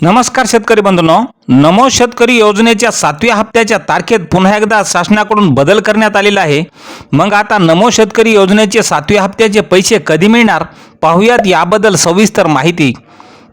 नमस्कार शेतकरी बंधूंनो. नमो शेतकरी योजनेच्या सातव्या हप्त्याच्या तारखेत पुन्हा एकदा शासनाकडून बदल करण्यात आलेला आहे. मग आता नमो शेतकरी योजनेचे सातव्या हप्त्याचे पैसे कधी मिळणार? पाहूयात याबद्दल सविस्तर माहिती.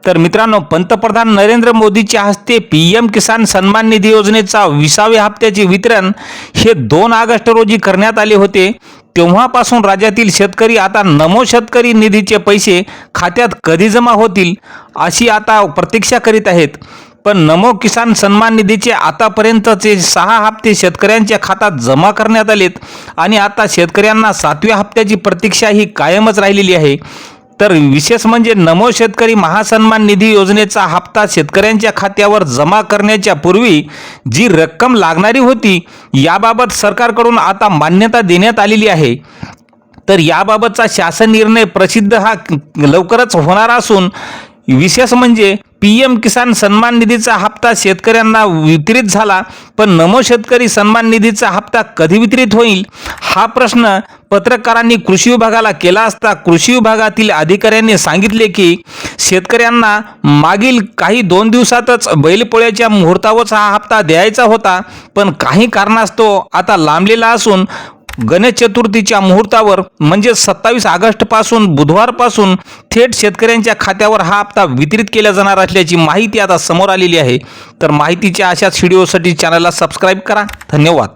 तर मित्रांनो पंतप्रधान नरेंद्र मोदीच्या हस्ते पी एम किसान सन्मान निधी योजनेचा विसाव्या हप्त्याचे वितरण हे दोन ऑगस्ट रोजी करण्यात आले होते. तेव्हापासून राज्यातील शेतकरी आता नमो शेतकरी निधीचे पैसे खात्यात कधी जमा होतील अशी आता प्रतीक्षा करीत आहेत. पण नमो किसान सन्मान निधीचे आतापर्यंतचे सहा हप्ते शेतकऱ्यांच्या खात्यात जमा करण्यात आलेत आणि आता शेतकऱ्यांना सातव्या हप्त्याची प्रतीक्षा ही कायमच राहिलेली आहे. तर विशेष म्हणजे नमो शेतकरी महासन्मान निधी योजनेचा हप्ता शेतकऱ्यांच्या खात्यावर जमा करण्याच्या पूर्वी जी रक्कम लागणारी होती याबाबत सरकारकडून आता मान्यता देण्यात आलेली आहे. तर याबाबतचा शासन निर्णय प्रसिद्ध हा लवकरच होणार असून विशेष म्हणजे पी एम किसान सन्मान निधीचा हप्ता शेतकऱ्यांना वितरित झाला पण नमो शेतकरी सन्मान निधीचा हप्ता कधी वितरित होईल? हा प्रश्न पत्रकारांनी कृषी विभागाला केला असता कृषी विभागातील अधिकाऱ्यांनी सांगितले की शेतकऱ्यांना मागील काही दोन दिवसातच बैलपोळ्याच्या मुहूर्तावरच हा हप्ता द्यायचा होता पण काही कारणास्तव आता लांबलेला असून गणेश चतुर्थीच्या मुहूर्तावर म्हणजे सत्तावीस ऑगस्टपासून बुधवारपासून थेट शेतकऱ्यांच्या खात्यावर हा हप्ता वितरित केला जाणार असल्याची माहिती आता समोर आलेली आहे. तर माहितीच्या अशाच व्हिडिओसाठी चॅनलला सबस्क्राईब करा. धन्यवाद.